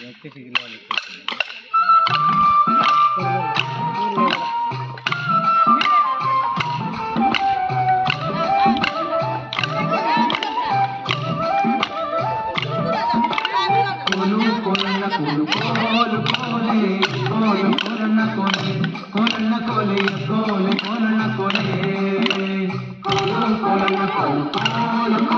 వ్యక్తి చిగిలాలి కోలన కోలే కోలన కోలే కోలన కోలన కోలన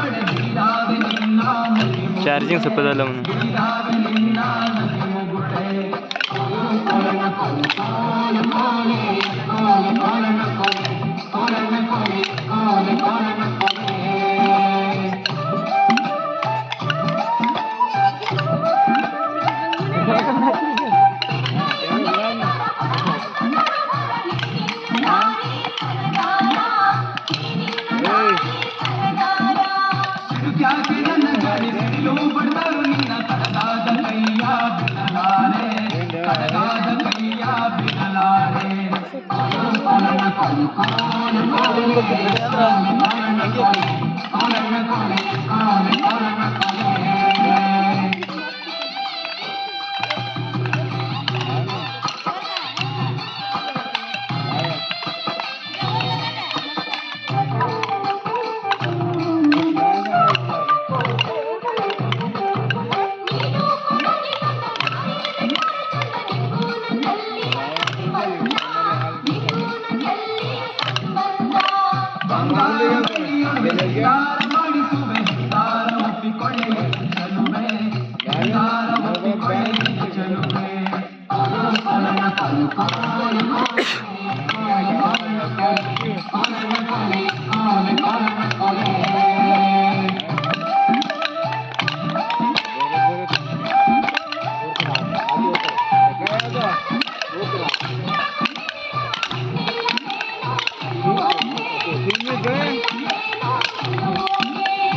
चार्जिंग सोपं झालं म्हणून. Thank you.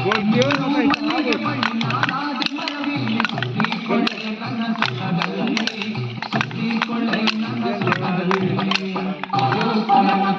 Gol diyor ama hiç ağır.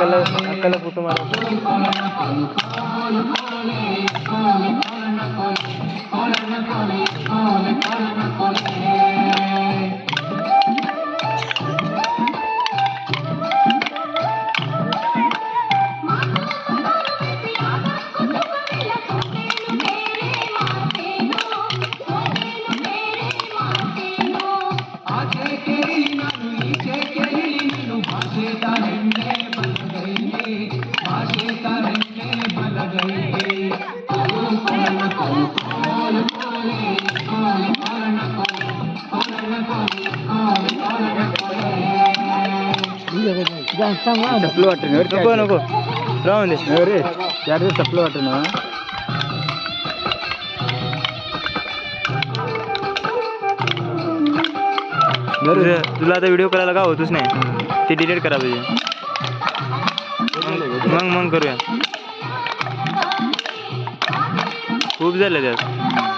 ಅಕ್ಕಲ ಅಕ್ಕಲ ಕುಟುಂಬ Thank you. सपलं वाटतं ना नको नको राहून दे रे चार दिवस सपलं वाटतं ना तुला आता व्हिडिओ करायला का होतच नाही ते डिलीट करा पाहिजे मग मग करूया. खूप झालं त्यात.